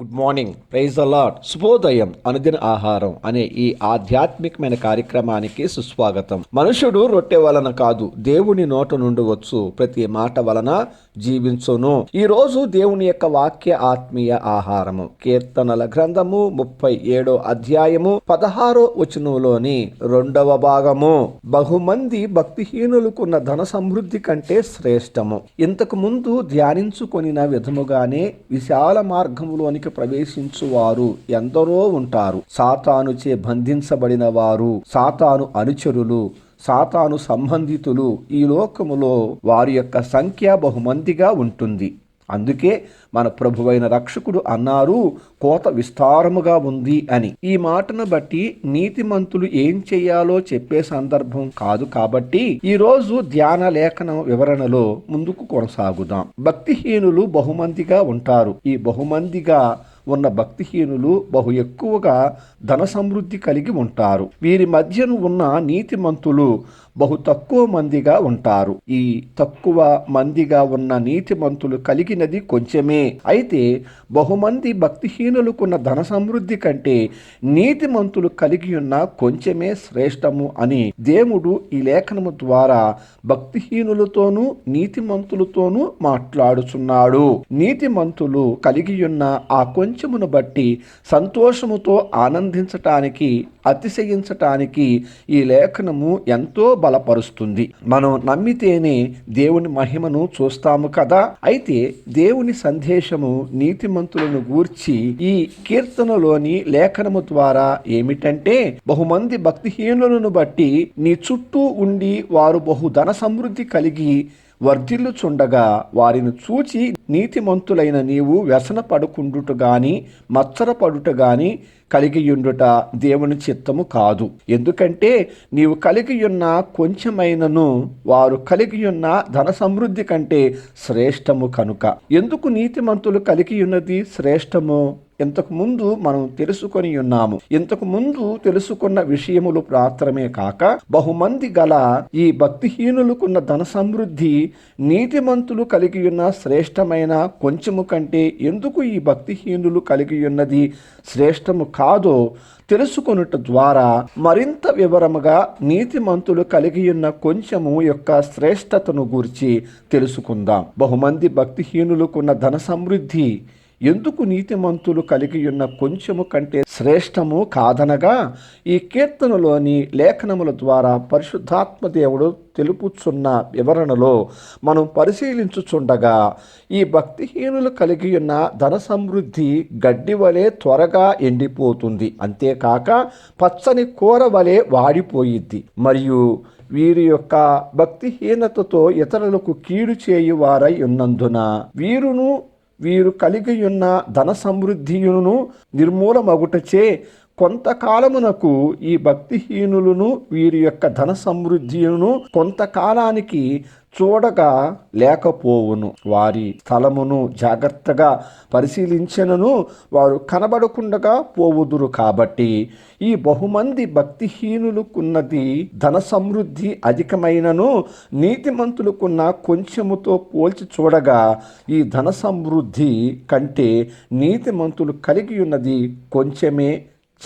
Good morning praise allot శుభోదయం. అనుదిన ఆహారం అనే ఈ ఆధ్యాత్మికమైన కార్యక్రమానికి సుస్వాగతం. మనుషుడు రొట్టె వలన కాదు దేవుని నోట నుండి వచ్చు. ప్రతి మాట వలన జీవించును. ఈ రోజు దేవుని యొక్క వాక్య ఆత్మీయ ఆహారము. కీర్తనల గ్రంథము ముప్పై ఏడో అధ్యాయము పదహారో వచనంలోని రెండవ భాగము. బహుమంది భక్తిహీనులకున్న ధన సమృద్ధి కంటే శ్రేష్టము. ఇంతకు ముందు ధ్యానించుకొనిన విధముగానే విశాల మార్గములోనికి ప్రవేశించువారు. ఎందరో ఉంటారు. సాతానుచే బంధించబడిన వారు సాతాను అనుచరులు సాతాను సంబంధితులు ఈ లోకములో వారి యొక్క సంఖ్య బహుమందిగా ఉంటుంది. అందుకే మన ప్రభువైన రక్షకుడు అన్నారు కోత విస్తారముగా ఉంది అని. ఈ మాటను బట్టి నీతిమంతులు ఏం చేయాలో చెప్పే సందర్భం కాదు కాబట్టి ఈ రోజు ధ్యాన లేఖనం వివరణలో ముందుకు కొనసాగుదాం. భక్తిహీనులు బహుమందిగా ఉంటారు. ఈ బహుమందిగా ఉన్న భక్తిహీనులు బహు ఎక్కువగా ధన సమృద్ధి కలిగి ఉంటారు. వీరి మధ్యను ఉన్న నీతిమంతులు బహు తక్కువ మందిగా ఉంటారు. ఈ తక్కువ మందిగా ఉన్న నీతిమంతులు కలిగినది కొంచెమే. అయితే బహుమంది భక్తిహీనులకున్న ధన సమృద్ధి కంటే నీతిమంతులు కలిగి ఉన్న కొంచెమే శ్రేష్టము అని దేవుడు ఈ లేఖనము ద్వారా భక్తిహీనులతోనూ నీతిమంతులతోనూ మాట్లాడుచున్నాడు. నీతిమంతులు కలిగి ఉన్న ఆ కొంచెమును బట్టి సంతోషముతో ఆనందించటానికి అతిశయించటానికి ఈ లేఖనము ఎంతో బలపరుస్తుంది. మనం నమ్మితేనే దేవుని మహిమను చూస్తాము కదా? అయితే దేవుని సందేశము నీతిమంతులను గూర్చి ఈ కీర్తనలోని లేఖనము ద్వారా ఏమిటంటే బహుమంది భక్తిహీనులను బట్టి నీ చుట్టూ ఉండి వారు బహు ధన సమృద్ధి కలిగి వర్ధిల్లుచుండగా వారిని చూచి నీతిమంతులైన నీవు వ్యసన పడుకుండుట గాని మత్సర పడుట గాని కలిగియుండుట దేవుని చిత్తము కాదు. ఎందుకంటే నీవు కలిగియున్న కొంచెమైనను వారు కలిగియున్న ధన సమృద్ధి కంటే శ్రేష్టము కనుక. ఎందుకు నీతిమంతులు కలిగియున్నది శ్రేష్టము? ఇంతకుముందు మనం తెలుసుకొని ఉన్నాము. ఇంతకుముందు తెలుసుకున్న విషయములు మాత్రమే కాక బహుమంది గల ఈ భక్తిహీనులకున్న ధన సమృద్ధి నీతిమంతులు కలిగి ఉన్న శ్రేష్టమైన కొంచెము కంటే ఎందుకు ఈ భక్తిహీనులు కలిగి ఉన్నది శ్రేష్టము కాదో తెలుసుకొనుట ద్వారా మరింత వివరముగా నీతిమంతులు కలిగి ఉన్న కొంచెము యొక్క శ్రేష్టతను గూర్చి తెలుసుకుందాం. బహుమంది భక్తిహీనులకున్న ధన సమృద్ధి ఎందుకు నీతిమంతులు కలిగి ఉన్న కొంచెము కంటే శ్రేష్టము కాదనగా ఈ కీర్తనలోని లేఖనముల ద్వారా పరిశుద్ధాత్మ దేవుడు తెలుపుచున్న వివరణలో మనం పరిశీలించుచుండగా ఈ భక్తిహీనులు కలిగి ఉన్న ధన సమృద్ధి గడ్డి వలె త్వరగా ఎండిపోతుంది. అంతేకాక పచ్చని కూర వలె వాడిపోయిద్ది. మరియు వీరి యొక్క భక్తిహీనతతో ఇతరులకు కీడు చేయువారై ఉన్నందున వీరును వీరు కలిగియున్న ధన సమృద్ధియును నిర్మూలమగుటచే కొంతకాలమునకు ఈ భక్తిహీనులను వీరి యొక్క ధన సమృద్ధియును కొంతకాలానికి చూడగా లేకపోవును. వారి స్థలమును జాగ్రత్తగా పరిశీలించినను వారు కనబడకుండగా పోవుదురు కాబట్టి ఈ బహుమంది భక్తిహీనులకున్నది ధన సమృద్ధి అధికమైనను నీతిమంతులకున్న కొంచెముతో పోల్చి చూడగా ఈ ధన సమృద్ధి కంటే నీతిమంతులు కలిగి ఉన్నది కొంచెమే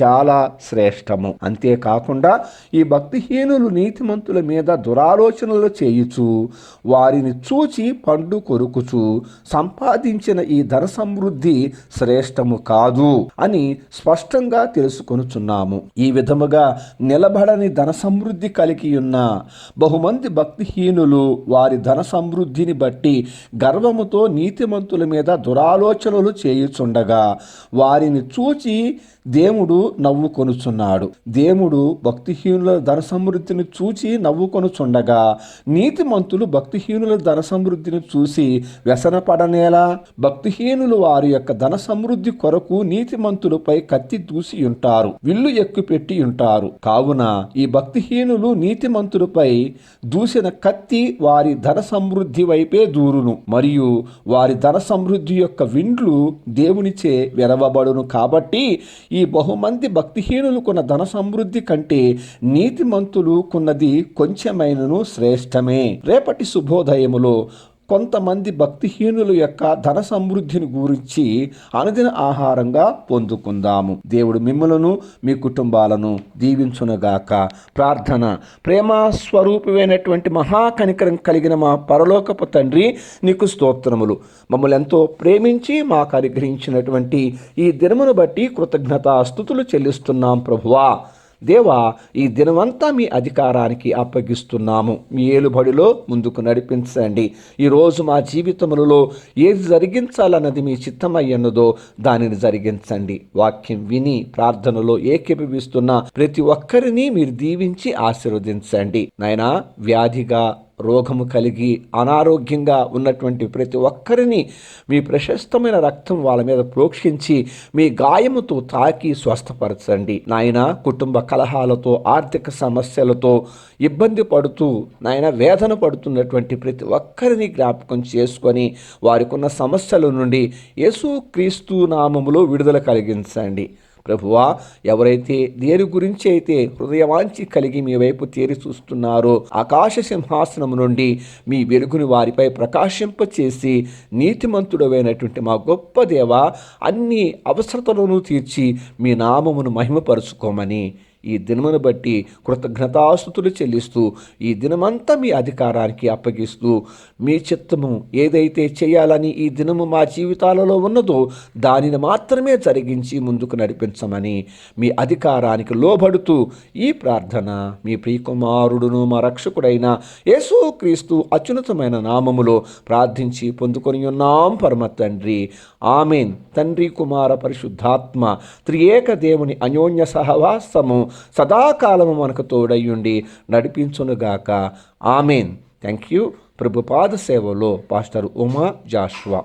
చాలా శ్రేష్టము. అంతేకాకుండా ఈ భక్తిహీనులు నీతిమంతుల మీద దురాలోచనలు చేయుచు వారిని చూచి పండు కొరుకుచు సంపాదించిన ఈ ధన సమృద్ధి శ్రేష్టము కాదు అని స్పష్టంగా తెలుసుకొనుచున్నాము. ఈ విధముగా నిలబడని ధన సమృద్ధి కలిగి ఉన్న బహుమంది భక్తిహీనులు వారి ధన సమృద్ధిని బట్టి గర్వముతో నీతిమంతుల మీద దురాలోచనలు చేయుచుండగా వారిని చూచి దేవుడు నవ్వుకొనుచున్నాడు. దేవుడు భక్తిహీనుల ధన సమృద్ధిని చూచి నవ్వుకొనుచుండగా నీతిమంతులు భక్తిహీనుల ధన సమృద్ధిని చూసి వ్యసనపడనేలా భక్తిహీనులు వారి యొక్క ధన సమృద్ధి కొరకు నీతిమంతులపై కత్తి దూసి ఉంటారు విల్లు ఎక్కుపెట్టి ఉంటారు. కావున ఈ భక్తిహీనులు నీతిమంతులపై దూసిన కత్తి వారి ధన సమృద్ధి వైపే దూరును. మరియు వారి ధన సమృద్ధి యొక్క విండ్లు దేవునిచే వెరవబడును కాబట్టి ఈ బహుమంది భక్తిహీనులు కొన్న ధన సమృద్ధి కంటే నీతిమంతులు కొన్నది కొంచెమైనను శ్రేష్టమే. రేపటి శుభోదయములో కొంతమంది భక్తిహీనుల యొక్క ధన సమృద్ధిని గురించి అనుదిన ఆహారంగా పొందుకుందాము. దేవుడు మిమ్మలను మీ కుటుంబాలను దీవించునగాక. ప్రార్థన. ప్రేమ స్వరూపమైనటువంటి మహాకనికరం కలిగిన మా పరలోకపు తండ్రి నీకు స్తోత్రములు. మమ్మల్ని ఎంతో ప్రేమించి మాకు అనుగ్రహించినటువంటి ఈ దినమును బట్టి కృతజ్ఞతాస్థుతులు చెల్లిస్తున్నాం ప్రభువా. దేవా ఈ దినమంతా మీ అధికారానికి అప్పగిస్తున్నాము. మీ ఏలుబడిలో ముందుకు నడిపించండి. ఈరోజు మా జీవితములలో ఏది జరిగించాలన్నది మీ చిత్తమయ్యన్నదో దానిని జరిగించండి. వాక్యం విని ప్రార్థనలో ఏకీభవిస్తున్న ప్రతి ఒక్కరిని మీరు దీవించి ఆశీర్వదించండి. నాయనా వ్యాధిగా రోగము కలిగి అనారోగ్యంగా ఉన్నటువంటి ప్రతి ఒక్కరిని మీ ప్రశస్తమైన రక్తం వాళ్ళ మీద ప్రోక్షించి మీ గాయముతో తాకి స్వస్థపరచండి. నాయన కుటుంబ కలహాలతో ఆర్థిక సమస్యలతో ఇబ్బంది పడుతూ నాయన వేదన పడుతున్నటువంటి ప్రతి ఒక్కరిని జ్ఞాపకం చేసుకొని వారికి ఉన్న సమస్యల నుండి యేసు క్రీస్తు నామములో విడుదల కలిగించండి. ప్రభువా ఎవరైతే దేని గురించి అయితే హృదయవాంచి కలిగి మీ వైపు తేరి చూస్తున్నారో ఆకాశ సింహాసనం నుండి మీ వెలుగును వారిపై ప్రకాశింపచేసి నీతిమంతుడవైనటువంటి మా గొప్ప దేవ అన్ని అవసరతలను తీర్చి మీ నామమును మహిమపరుచుకోమని ఈ దినమును బట్టి కృతజ్ఞతాస్తుతులు చెల్లిస్తూ ఈ దినమంతా మీ అధికారానికి అప్పగిస్తూ మీ చిత్తము ఏదైతే చేయాలని ఈ దినము మా జీవితాలలో ఉన్నదో దానిని మాత్రమే జరిగించి ముందుకు నడిపించమని మీ అధికారానికి లోబడుతూ ఈ ప్రార్థన మీ ప్రియకుమారుడును మా రక్షకుడైన యేసు క్రీస్తు అత్యున్నతమైన నామములో ప్రార్థించి పొందుకొని ఉన్నాం పరమ తండ్రి. ఆమెన్. తండ్రి కుమార పరిశుద్ధాత్మ త్రియేక దేవుని అన్యోన్య సహవాసము సదాకాలము మనకు తోడయ్యుండి నడిపించునుగాక. ఆమెన్. థ్యాంక్ యూ ప్రభుపాద సేవలో పాస్టర్ ఉమా జాష్వా.